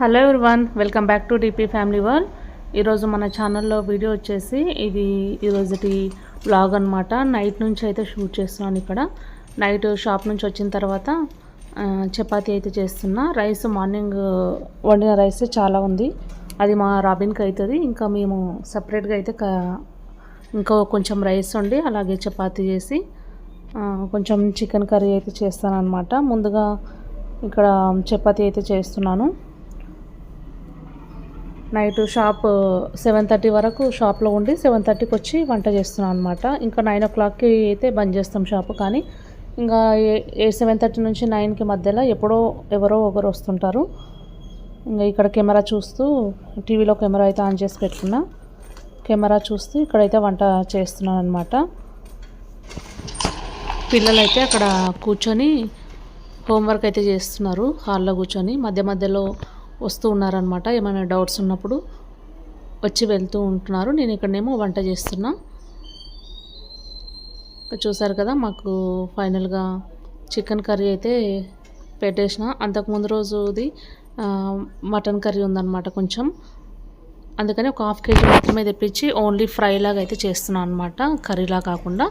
Hello one welcome back to DP family world. ఈరోజు మన ఛానల్లో వీడియో వచ్చేసి ఇది ఈరోజుటి వ్లాగ్ అనమాట నైట్ నుంచి అయితే షూట్ చేస్తున్నాను ఇక్కడ. నైట్ షాప్ నుంచి వచ్చిన తర్వాత చపాతి చపాతీ అయితే చేస్తున్నా. రైస్ మార్నింగ్ వండిన రైస్ చాలా ఉంది. అది మా రాబిన్కి అవుతుంది ఇంకా మేము సపరేట్గా అయితే ఇంకా ఇంకో కొంచెం రైస్ వండి అలాగే చపాతీ చేసి కొంచెం చికెన్ కర్రీ అయితే చేస్తాను అనమాట ముందుగా ఇక్కడ చపాతీ అయితే చేస్తున్నాను. నైట్ షాప్ సెవెన్ థర్టీ వరకు షాప్లో ఉండి సెవెన్ థర్టీకి వచ్చి వంట చేస్తున్నాం అనమాట ఇంకా నైన్ ఓ క్లాక్కి అయితే బంద్ చేస్తాం షాప్ కానీ ఇంకా ఏ సెవెన్ థర్టీ నుంచి నైన్కి మధ్యలో ఎప్పుడో ఎవరో ఒకరు వస్తుంటారు. ఇంకా ఇక్కడ కెమెరా చూస్తూ టీవీలో కెమెరా అయితే ఆన్ చేసి పెట్టుకున్నా. కెమెరా చూస్తూ ఇక్కడైతే వంట చేస్తున్నాను అనమాట పిల్లలైతే అక్కడ కూర్చొని హోంవర్క్ అయితే చేస్తున్నారు హాల్లో కూర్చొని. మధ్య మధ్యలో వస్తూ ఉన్నారనమాట ఏమైనా డౌట్స్ ఉన్నప్పుడు వచ్చి వెళ్తూ ఉంటున్నారు. నేను ఇక్కడనేమో వంట చేస్తున్నా. ఇక్కడ చూసారు కదా మాకు ఫైనల్గా చికెన్ కర్రీ అయితే పెట్టేసిన. అంతకుముందు రోజుది మటన్ కర్రీ ఉందన్నమాట కొంచెం. అందుకని ఒక హాఫ్ కేజీ మాత్రమే తెప్పించి ఓన్లీ ఫ్రై లాగా అయితే చేస్తున్నాను అనమాట కర్రీలా కాకుండా.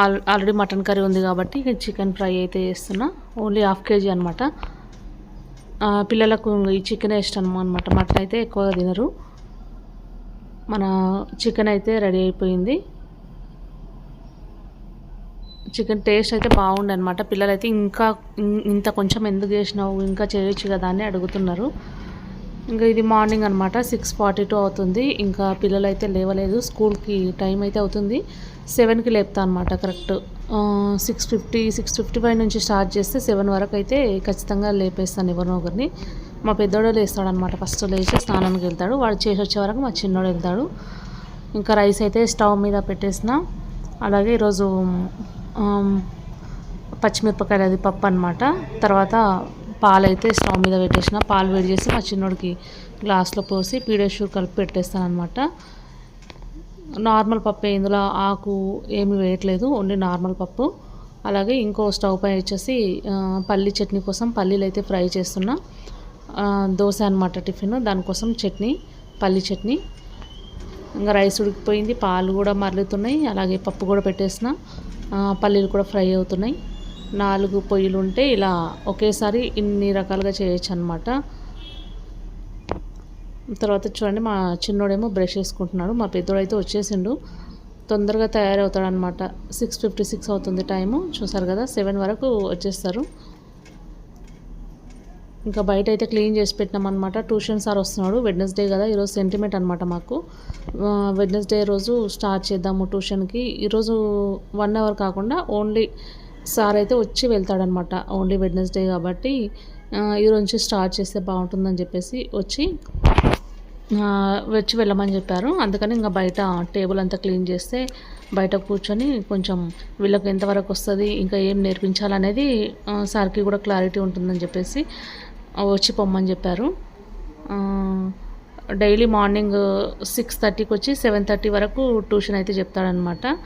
ఆల్ ఆల్రెడీ మటన్ కర్రీ ఉంది కాబట్టి చికెన్ ఫ్రై అయితే చేస్తున్నా. ఓన్లీ హాఫ్ కేజీ అనమాట పిల్లలకు ఈ చికెన్ ఇష్టం అనమాట మటన్ అయితే ఎక్కువగా తినరు. మన చికెన్ అయితే రెడీ అయిపోయింది. చికెన్ టేస్ట్ అయితే బాగుండే అనమాట పిల్లలైతే ఇంకా ఇంత కొంచెం ఎందుకు చేసినావు ఇంకా చేయొచ్చు కదా అని అడుగుతున్నారు. ఇంకా ఇది మార్నింగ్ అనమాట సిక్స్ ఫార్టీ టూ అవుతుంది. ఇంకా పిల్లలైతే లేవలేదు. స్కూల్కి టైం అయితే అవుతుంది. సెవెన్కి లేపుతా అనమాట correct. Six fifty six fifty five నుంచి స్టార్ట్ చేస్తే సెవెన్ వరకు అయితే ఖచ్చితంగా లేపేస్తాను ఎవరినో ఒకరిని. మా పెద్దోడు లేస్తాడు అనమాట ఫస్ట్ లేచి స్నానానికి వెళ్తాడు. వాడు చేసి వచ్చే వరకు మా చిన్నోడు వెళ్తాడు. ఇంకా రైస్ అయితే స్టవ్ మీద పెట్టేసిన. అలాగే ఈరోజు పచ్చిమిరపకాయలు అది పప్పు అనమాట తర్వాత పాలు అయితే స్టవ్ మీద పెట్టేసిన. పాలు వేడి చేసి మా చిన్నోడికి గ్లాస్లో పోసి పీడియాషూర్ కలిపి పెట్టేస్తాను అనమాట నార్మల్ పప్పు ఇందులో ఆకు ఏమి వేయట్లేదు ఓన్లీ నార్మల్ పప్పు. అలాగే ఇంకో స్టవ్ పై వచ్చేసి పల్లి చట్నీ కోసం పల్లీలు అయితే ఫ్రై చేస్తున్నా. దోశ అనమాట టిఫిన్. దానికోసం చట్నీ పల్లి చట్నీ. ఇంకా రైస్ ఉడికిపోయింది పాలు కూడా మరలుతున్నాయి అలాగే పప్పు కూడా పెట్టేసిన పల్లీలు కూడా ఫ్రై అవుతున్నాయి. నాలుగు పొయ్యిలు ఉంటే ఇలా ఒకేసారి ఇన్ని రకాలుగా చేయొచ్చు అనమాట తర్వాత చూడండి మా చిన్నోడేమో బ్రష్ చేసుకుంటున్నాడు. మా పెద్దోడైతే అయితే వచ్చేసిండు. తొందరగా తయారవుతాడనమాట సిక్స్ ఫిఫ్టీ సిక్స్ అవుతుంది టైము. చూసారు కదా సెవెన్ వరకు వచ్చేస్తారు. ఇంకా బయట అయితే క్లీన్ చేసి పెట్టినాం అనమాట ట్యూషన్ సార్ వస్తున్నాడు. వెడ్నెస్డే కదా ఈరోజు సెంటిమెంట్ అనమాట మాకు. వెడ్నెస్డే రోజు స్టార్ట్ చేద్దాము ట్యూషన్కి. ఈరోజు వన్ అవర్ కాకుండా ఓన్లీ సార్ అయితే వచ్చి వెళ్తాడనమాట ఓన్లీ వెడ్నెస్డే కాబట్టి ఈరోజు నుంచి స్టార్ట్ చేస్తే బాగుంటుందని చెప్పేసి వచ్చి వచ్చి వెళ్ళమని చెప్పారు. అందుకని ఇంకా బయట టేబుల్ అంతా క్లీన్ చేస్తే బయట కూర్చొని కొంచెం వీళ్ళకి ఎంతవరకు వస్తుంది ఇంకా ఏం నేర్పించాలనేది సార్కి కూడా క్లారిటీ ఉంటుందని చెప్పేసి వచ్చి పొమ్మని చెప్పారు. డైలీ మార్నింగ్ సిక్స్ థర్టీకి వచ్చి సెవెన్ థర్టీ వరకు ట్యూషన్ అయితే చెప్తాడనమాట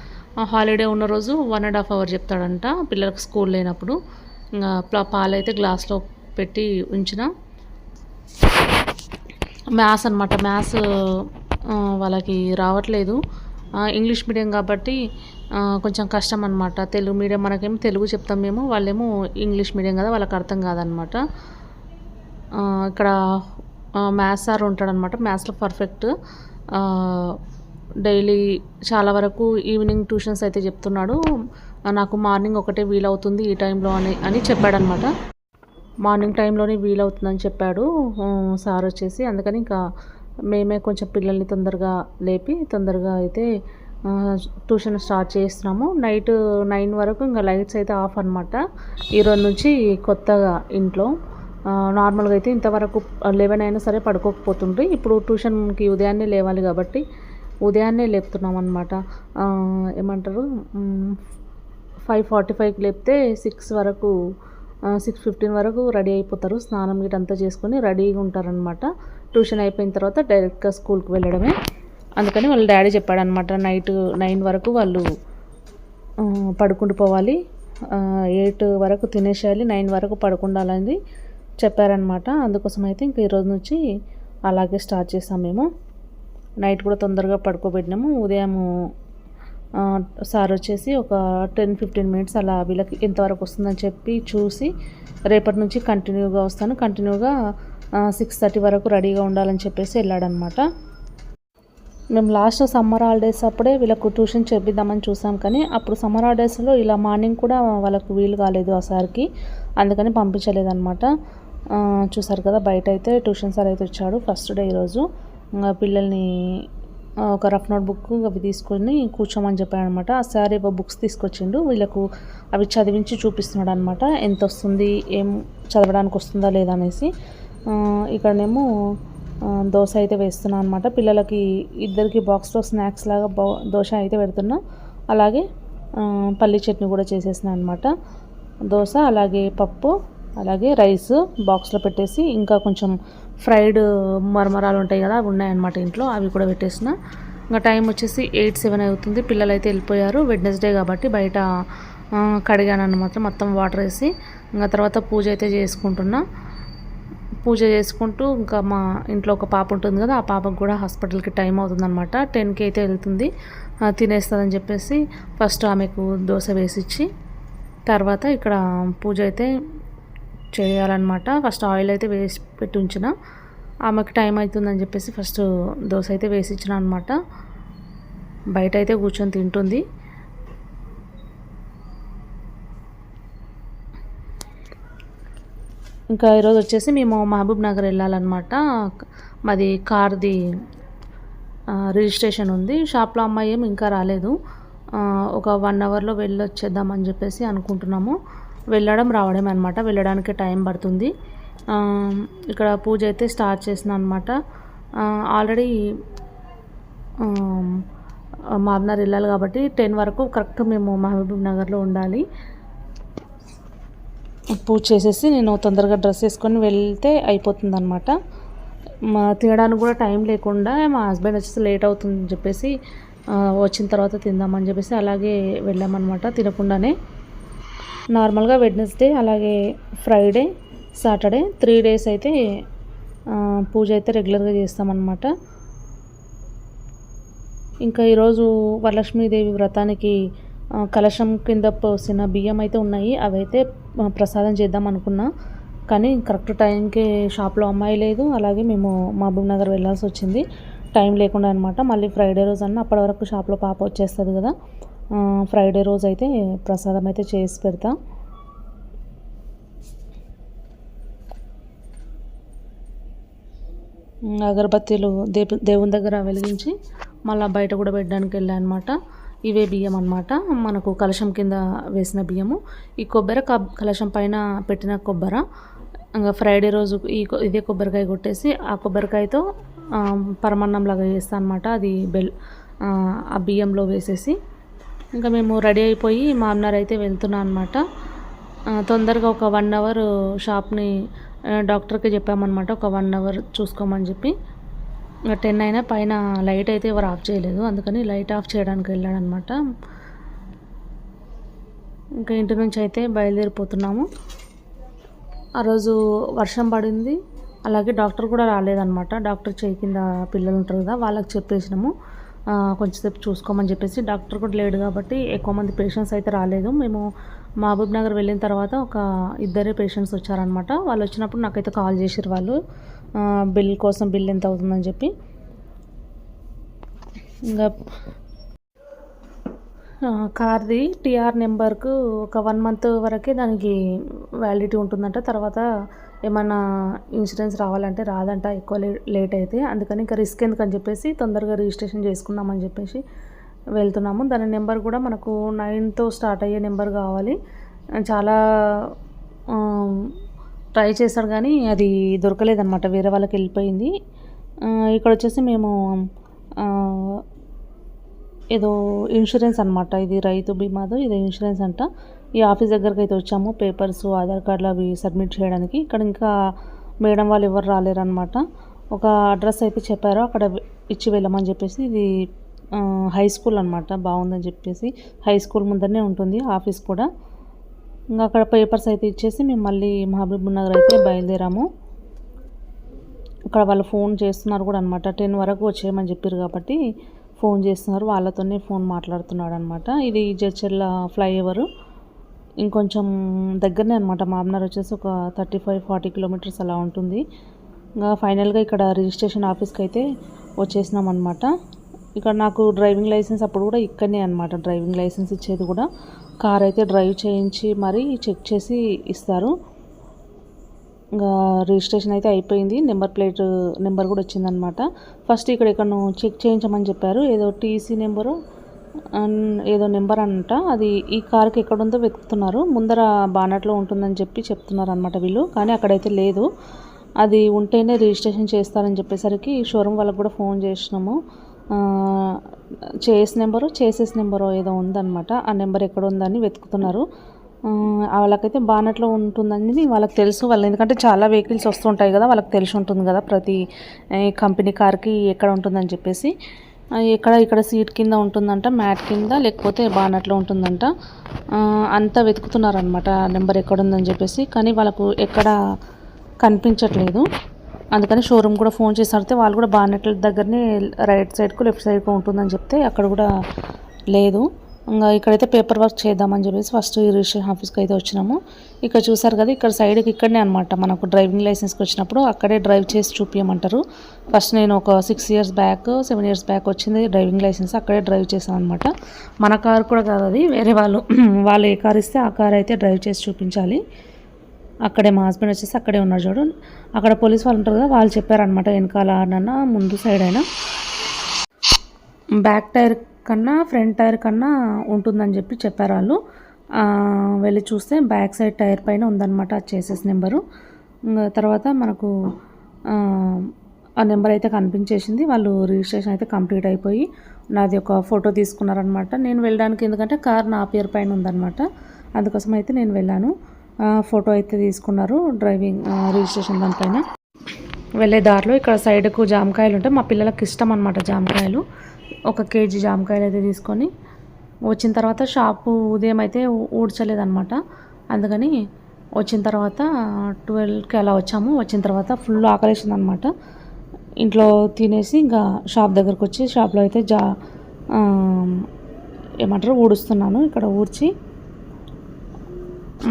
హాలిడే ఉన్న రోజు వన్ అండ్ హాఫ్ అవర్ చెప్తాడంట పిల్లలకు స్కూల్ లేనప్పుడు. ఇంకా పా- పాలైతే గ్లాస్లో పెట్టి ఉంచిన. మ్యాథ్స్ అనమాట మ్యాథ్స్ వాళ్ళకి రావట్లేదు. ఇంగ్లీష్ మీడియం కాబట్టి కొంచెం కష్టం అనమాట తెలుగు మీడియం మనకేమో తెలుగు చెప్తాం మేము వాళ్ళేమో ఇంగ్లీష్ మీడియం కదా వాళ్ళకి అర్థం కాదనమాట ఇక్కడ మ్యాథ్స్ సార్ ఉంటాడనమాట మ్యాథ్స్లో పర్ఫెక్ట్. డైలీ చాలా వరకు ఈవినింగ్ ట్యూషన్స్ అయితే చెప్తున్నాడు. నాకు మార్నింగ్ ఒకటే వీలవుతుంది ఈ టైంలో అని అని చెప్పాడనమాట మార్నింగ్ టైంలోనే వీలవుతుందని చెప్పాడు సార్ వచ్చేసి. అందుకని ఇంకా మేమే కొంచెం పిల్లల్ని తొందరగా లేపి తొందరగా అయితే ట్యూషన్ స్టార్ట్ చేస్తున్నాము. నైట్ నైన్ వరకు ఇంకా లైట్స్ అయితే ఆఫ్ అనమాట ఈరోజు నుంచి కొత్తగా ఇంట్లో. నార్మల్గా అయితే ఇంతవరకు లెవెన్ అయినా సరే పడుకోకపోతుండ్రి. ఇప్పుడు ట్యూషన్కి ఉదయాన్నే లేవాలి కాబట్టి ఉదయాన్నే లేపుతున్నాం అనమాట ఏమంటారు? ఫైవ్ ఫార్టీ ఫైవ్కి లేపితే సిక్స్ వరకు సిక్స్ ఫిఫ్టీన్ వరకు రెడీ అయిపోతారు. స్నానం గిట్ అంతా చేసుకొని రెడీగా ఉంటారనమాట ట్యూషన్ అయిపోయిన తర్వాత డైరెక్ట్గా స్కూల్కి వెళ్ళడమే. అందుకని వాళ్ళ డాడీ చెప్పాడనమాట నైట్ నైన్ వరకు వాళ్ళు పడుకుంటూ పోవాలి. ఎయిట్ వరకు తినేసేయాలి నైన్ వరకు పడుకుండాలని చెప్పారనమాట అందుకోసం అయితే ఇంక ఈరోజు నుంచి అలాగే స్టార్ట్ చేసాం మేము. నైట్ కూడా తొందరగా పడుకోబెట్టినాము. ఉదయం సార్ వచ్చేసి ఒక టెన్ ఫిఫ్టీన్ మినిట్స్ అలా వీళ్ళకి ఎంతవరకు వస్తుందని చెప్పి చూసి రేపటి నుంచి కంటిన్యూగా వస్తాను. కంటిన్యూగా సిక్స్ థర్టీ వరకు రెడీగా ఉండాలని చెప్పేసి వెళ్ళాడనమాట. మేము లాస్ట్ సమ్మర్ హాలిడేస్ అప్పుడే వీళ్ళకు ట్యూషన్ చెప్పిద్దామని చూసాం కానీ అప్పుడు సమ్మర్ హాలిడేస్లో ఇలా మార్నింగ్ కూడా వాళ్ళకు వీలు కాలేదు ఆ సార్కి. అందుకని పంపించలేదన్నమాట చూసారు కదా బయట అయితే ట్యూషన్ సార్ అయితే వచ్చాడు ఫస్ట్ డే ఈరోజు. పిల్లల్ని ఒక రఫ్ నోట్ బుక్ అవి తీసుకొని కూర్చోమని చెప్పాను అనమాట ఆ సార్ ఏవో బుక్స్ తీసుకొచ్చిండు. వీళ్ళకు అవి చదివించి చూపిస్తున్నాడు అనమాట ఎంత వస్తుంది ఏం చదవడానికి వస్తుందా లేదా అనేసి. ఇక్కడనేమో దోశ అయితే వేస్తున్నా అనమాట. పిల్లలకి ఇద్దరికి బాక్స్లో స్నాక్స్ లాగా దోశ అయితే పెడుతున్నా. అలాగే పల్లీ పల్లి చట్నీ కూడా చేసేసిన అనమాట. దోశ అలాగే పప్పు అలాగే రైస్ బాక్స్లో పెట్టేసి ఇంకా కొంచెం ఫ్రైడ్ మరమరాలు ఉంటాయి కదా అవి ఉన్నాయన్నమాట ఇంట్లో అవి కూడా పెట్టేసిన. ఇంకా టైం వచ్చేసి ఎయిట్ సెవెన్ అవుతుంది. పిల్లలు అయితే వెళ్ళిపోయారు. వెడ్నెస్డే కాబట్టి బయట ఆ, కడిగాను అనమాట మొత్తం వాటర్ వేసి ఇంకా తర్వాత పూజ అయితే చేసుకుంటున్నా. పూజ చేసుకుంటూ ఇంకా మా ఇంట్లో ఒక పాప ఉంటుంది కదా ఆ పాపకు కూడా హాస్పిటల్కి టైం అవుతుందన్నమాట. టెన్కి అయితే వెళ్తుంది. తినేస్తుందని చెప్పేసి ఫస్ట్ ఆమెకు దోశ వేసిచ్చి తర్వాత ఇక్కడ పూజ అయితే చేయాలన్నమాట. ఫస్ట్ ఆయిల్ అయితే వేసి పెట్టి ఉంచిన. ఆమెకు టైం అవుతుందని చెప్పేసి ఫస్ట్ దోశ అయితే వేసి ఇచ్చిన అనమాట బయట అయితే కూర్చొని తింటుంది. ఇంకా ఈరోజు వచ్చేసి మేము మహబూబ్ నగర్ వెళ్ళాలన్నమాట. మాది కార్ది రిజిస్ట్రేషన్ ఉంది. షాప్లో అమ్మాయి ఏం ఇంకా రాలేదు. ఒక వన్ అవర్లో వెళ్ళి వచ్చేద్దామని చెప్పేసి అనుకుంటున్నాము. వెళ్ళడం రావడం అనమాట వెళ్ళడానికి టైం పడుతుంది. ఇక్కడ పూజ అయితే స్టార్ట్ చేసిన అనమాట ఆల్రెడీ మహబూబ్నగర్ వెళ్ళాలి కాబట్టి టెన్ వరకు కరెక్ట్ మేము మహబూబ్ నగర్లో ఉండాలి. పూజ చేసేసి నేను తొందరగా డ్రెస్ వేసుకొని వెళ్తే అయిపోతుంది అనమాట మా తినడానికి కూడా టైం లేకుండా మా హస్బెండ్ వచ్చేసి లేట్ అవుతుందని చెప్పేసి వచ్చిన తర్వాత తిందామని చెప్పేసి అలాగే వెళ్ళామన్నమాట తినకుండానే. నార్మల్గా వెడ్నెస్డే అలాగే ఫ్రైడే సాటర్డే త్రీ డేస్ అయితే పూజ అయితే రెగ్యులర్గా చేస్తామన్నమాట. ఇంకా ఈరోజు వరలక్ష్మీదేవి వ్రతానికి కలశం కింద పోసిన బియ్యం అయితే ఉన్నాయి. అవి అయితే ప్రసాదం చేద్దాం అనుకున్నా. కానీ కరెక్ట్ టైంకి షాప్లో అమ్మాయి లేదు. అలాగే మేము మహబూబ్ నగర్ వెళ్ళాల్సి వచ్చింది. టైం లేకుండా అనమాట మళ్ళీ ఫ్రైడే రోజు అన్న అప్పటి వరకు షాప్లో పాప వచ్చేస్తుంది కదా. ఫ్రైడే రోజు అయితే ప్రసాదం అయితే చేసి పెడతా. అగరబత్తీలు దేవు దేవుని దగ్గర వెలిగించి మళ్ళీ బయట కూడా పెట్టడానికి వెళ్ళాను అనమాట ఇవే బియ్యం అనమాట మనకు కలశం కింద వేసిన బియ్యము. ఈ కొబ్బరి కలశం పైన పెట్టిన కొబ్బరి. ఇంకా ఫ్రైడే రోజు ఈ ఇదే కొబ్బరికాయ కొట్టేసి ఆ కొబ్బరికాయతో పరమాన్నం లాగా చేస్తాను అనమాట అది బెల్ ఆ బియ్యంలో వేసేసి. ఇంకా మేము రెడీ అయిపోయి మామనార్ అయితే వెళ్తున్నాం అనమాట తొందరగా ఒక వన్ అవర్ షాప్ని డాక్టర్కి చెప్పామన్నమాట. ఒక వన్ అవర్ చూసుకోమని చెప్పి. టెన్ అయినా పైన లైట్ అయితే ఎవరు ఆఫ్ చేయలేదు. అందుకని లైట్ ఆఫ్ చేయడానికి వెళ్ళాడనమాట ఇంకా ఇంటి నుంచి అయితే బయలుదేరిపోతున్నాము. ఆ రోజు వర్షం పడింది. అలాగే డాక్టర్ కూడా రాలేదన్నమాట. డాక్టర్ చేయి కింద పిల్లలు ఉంటారు కదా వాళ్ళకి చెప్పేసినాము. కొంచెంసేపు చూసుకోమని చెప్పేసి డాక్టర్ కూడా లేడు కాబట్టి ఎక్కువ మంది పేషెంట్స్ అయితే రాలేదు. మేము మహబూబ్ నగర్ వెళ్ళిన తర్వాత ఒక ఇద్దరే పేషెంట్స్ వచ్చారనమాట వాళ్ళు వచ్చినప్పుడు నాకైతే కాల్ చేసారు వాళ్ళు. బిల్ కోసం బిల్ ఎంత అవుతుందని చెప్పి. ఇంకా కార్ది టీఆర్ నెంబర్కు ఒక వన్ మంత్ వరకే దానికి వ్యాలిడిటీ ఉంటుందంట. తర్వాత ఏమన్నా ఇన్సూరెన్స్ రావాలంటే రాదంట ఎక్కువ లేట్ అయితే. అందుకని ఇంకా రిస్క్ ఎందుకని చెప్పేసి తొందరగా రిజిస్ట్రేషన్ చేసుకుందామని చెప్పేసి వెళ్తున్నాము. దాని నెంబర్ కూడా మనకు నైన్తో స్టార్ట్ అయ్యే నెంబర్ కావాలి. చాలా ట్రై చేశాడు కానీ అది దొరకలేదన్నమాట. వేరే వాళ్ళకి వెళ్ళిపోయింది. ఇక్కడ వచ్చేసి మేము ఏదో ఇన్సూరెన్స్ అనమాట ఇది రైతు బీమాదో ఇది ఇన్సూరెన్స్ అంట. ఈ ఆఫీస్ దగ్గరికి అయితే వచ్చాము. పేపర్స్ ఆధార్ కార్డులు అవి సబ్మిట్ చేయడానికి. ఇక్కడ ఇంకా మేడం వాళ్ళు ఎవరు రాలేరనమాట ఒక అడ్రస్ అయితే చెప్పారు. అక్కడ ఇచ్చి వెళ్ళమని చెప్పేసి ఇది హై స్కూల్ అనమాట బాగుందని చెప్పేసి హై స్కూల్ ముందరనే ఉంటుంది ఆఫీస్ కూడా. ఇంకా అక్కడ పేపర్స్ అయితే ఇచ్చేసి మేము మళ్ళీ మహబూబ్ నగర్ అయితే బయలుదేరాము. అక్కడ వాళ్ళు ఫోన్ చేస్తున్నారు కూడా అనమాట టెన్ వరకు వచ్చేయమని చెప్పారు కాబట్టి ఫోన్ చేస్తున్నారు. వాళ్ళతోనే ఫోన్ మాట్లాడుతున్నాడు అనమాట ఇది జడ్చర్ల ఫ్లైఓవర్. ఇంకొంచెం దగ్గరనే అనమాట మామనార్ వచ్చేసి ఒక థర్టీ ఫైవ్ ఫార్టీ కిలోమీటర్స్ అలా ఉంటుంది. ఇంకా ఫైనల్గా ఇక్కడ రిజిస్ట్రేషన్ ఆఫీస్కి అయితే వచ్చేసినాం అనమాట ఇక్కడ నాకు డ్రైవింగ్ లైసెన్స్ అప్పుడు కూడా ఇక్కడనే అనమాట డ్రైవింగ్ లైసెన్స్ ఇచ్చేది కూడా. కార్ అయితే డ్రైవ్ చేయించి మరీ చెక్ చేసి ఇస్తారు. ఇంకా రిజిస్ట్రేషన్ అయితే అయిపోయింది. నెంబర్ ప్లేట్ నెంబర్ కూడా వచ్చిందనమాట ఫస్ట్ ఇక్కడ ఇక్కడ చెక్ చేయించమని చెప్పారు. ఏదో టీసీ నెంబరు ఏదో నెంబర్ అంట. అది ఈ కార్కి ఎక్కడుందో వెతుకుతున్నారు. ముందర బానట్లో ఉంటుందని చెప్పి చెప్తున్నారు అనమాట వీళ్ళు. కానీ అక్కడైతే లేదు. అది ఉంటేనే రిజిస్ట్రేషన్ చేస్తారని చెప్పేసరికి షోరూమ్ వాళ్ళకి కూడా ఫోన్ చేసినాము. చేస్ నెంబరు చేసేస్ నెంబరు ఏదో ఉందన్నమాట. ఆ నెంబర్ ఎక్కడ ఉందని వెతుకుతున్నారు. వాళ్ళకైతే బానట్లో ఉంటుందని వాళ్ళకి తెలుసు. వాళ్ళు ఎందుకంటే చాలా వెహికల్స్ వస్తుంటాయి కదా వాళ్ళకి తెలిసి ఉంటుంది కదా ప్రతి కంపెనీ కార్కి ఎక్కడ ఉంటుందని చెప్పేసి. ఎక్కడ ఇక్కడ సీట్ కింద ఉంటుందంట మ్యాట్ కింద లేకపోతే బానట్లో ఉంటుందంట. అంతా వెతుకుతున్నారనమాట నెంబర్ ఎక్కడ ఉందని చెప్పేసి. కానీ వాళ్ళకు ఎక్కడ కనిపించట్లేదు. అందుకని షోరూమ్ కూడా ఫోన్ చేసి అడిగితే వాళ్ళు కూడా బానెట్ల దగ్గరనే రైట్ సైడ్కు లెఫ్ట్ సైడ్కు ఉంటుందని చెప్తే అక్కడ కూడా లేదు. ఇంకా ఇక్కడైతే పేపర్ వర్క్ చేద్దామని చెప్పేసి ఫస్ట్ ఈ రిజిస్ట్రేషన్ ఆఫీస్కి అయితే వచ్చినాము. ఇక్కడ చూసారు కదా ఇక్కడ సైడ్కి ఇక్కడనే అనమాట మనకు డ్రైవింగ్ లైసెన్స్కి వచ్చినప్పుడు అక్కడే డ్రైవ్ చేసి చూపించమంటారు ఫస్ట్ నేను ఒక six years back seven years back వచ్చింది డ్రైవింగ్ లైసెన్స్ అక్కడే డ్రైవ్ చేశాను అనమాట మన కారు కూడా కాదు అది వేరే వాళ్ళు. వాళ్ళు ఏ కార్ ఇస్తే ఆ కార్ అయితే డ్రైవ్ చేసి చూపించాలి. అక్కడే మా హస్బెండ్ వచ్చేసి అక్కడే ఉన్నారు చూడు. అక్కడ పోలీస్ వాళ్ళు ఉంటారు కదా వాళ్ళు చెప్పారనమాట వెనకాల నన్న ముందు సైడ్ అయినా. బ్యాక్ టైర్ కన్నా ఫ్రంట్ టైర్ కన్నా ఉంటుందని చెప్పి చెప్పారు వాళ్ళు వెళ్ళి చూస్తే బ్యాక్ సైడ్ టైర్ పైన ఉందన్నమాట ఆ చేసెస్ నెంబరు. తర్వాత మనకు ఆ, నెంబర్ అయితే కనిపించేసింది. వాళ్ళు రిజిస్ట్రేషన్ అయితే కంప్లీట్ అయిపోయి నాది ఒక ఫోటో తీసుకున్నారనమాట నేను వెళ్ళడానికి ఎందుకంటే కార్ నా పేరు పైన ఉందన్నమాట. అందుకోసం అయితే నేను వెళ్ళాను. ఫోటో అయితే తీసుకున్నారు డ్రైవింగ్ రిజిస్ట్రేషన్ దానిపైన వెళ్ళే దారిలో ఇక్కడ సైడ్కు జామకాయలు ఉంటాయి. మా పిల్లలకి ఇష్టం అనమాట జామకాయలు. ఒక కేజీ జామకాయలు అయితే తీసుకొని వచ్చిన తర్వాత షాపు ఉదయం అయితే ఊడ్చలేదనమాట అందుకని వచ్చిన తర్వాత ట్వెల్వ్కి అలా వచ్చాము. వచ్చిన తర్వాత ఫుల్ ఆకలేసింది అనమాట ఇంట్లో తినేసి ఇంకా షాప్ దగ్గరకు వచ్చి షాప్లో అయితే జా ఏమంటారు? ఊడుస్తున్నాను. ఇక్కడ ఊడ్చి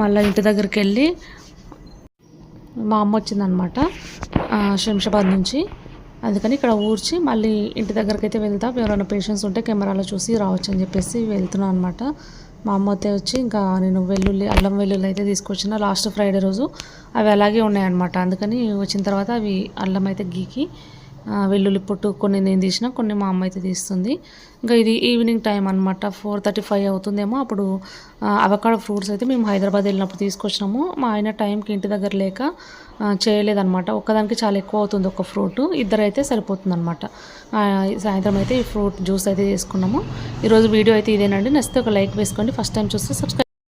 మళ్ళీ ఇంటి దగ్గరికి వెళ్ళి మా అమ్మ వచ్చిందనమాట శంషాబాద్ నుంచి. అందుకని ఇక్కడ ఊడ్చి మళ్ళీ ఇంటి దగ్గరికి అయితే వెళ్తా ఎవరైనా పేషెంట్స్ ఉంటే కెమెరాలో చూసి రావచ్చు అని చెప్పేసి వెళ్తున్నాను అనమాట మా అమ్మ అయితే వచ్చి ఇంకా నేను వెల్లుల్లి అల్లం వెల్లుల్లి అయితే తీసుకొచ్చిన లాస్ట్ ఫ్రైడే రోజు. అవి అలాగే ఉన్నాయన్నమాట. అందుకని వచ్చిన తర్వాత అవి అల్లం అయితే గీకి వెల్లుల్లి పొట్టు కొన్ని నేను తీసిన కొన్ని మా అమ్మ అయితే తీస్తుంది. ఇంకా ఇది ఈవినింగ్ టైం అనమాట ఫోర్ థర్టీ ఫైవ్ అవుతుందేమో అప్పుడు అవకాడో ఫ్రూట్స్ అయితే మేము హైదరాబాద్ వెళ్ళినప్పుడు తీసుకొచ్చినాము. మా ఆయన టైంకి ఇంటి దగ్గర లేక చేయలేదన్నమాట. ఒక్కదానికి చాలా ఎక్కువ అవుతుంది ఒక ఫ్రూట్ ఇద్దరు అయితే సరిపోతుంది అనమాట సాయంత్రం అయితే ఈ ఫ్రూట్ జ్యూస్ అయితే చేసుకున్నాము ఈరోజు వీడియో అయితే ఇదేనండి. నచ్చితే ఒక లైక్ వేసుకోండి. ఫస్ట్ టైం చూస్తే సబ్స్క్రైబ్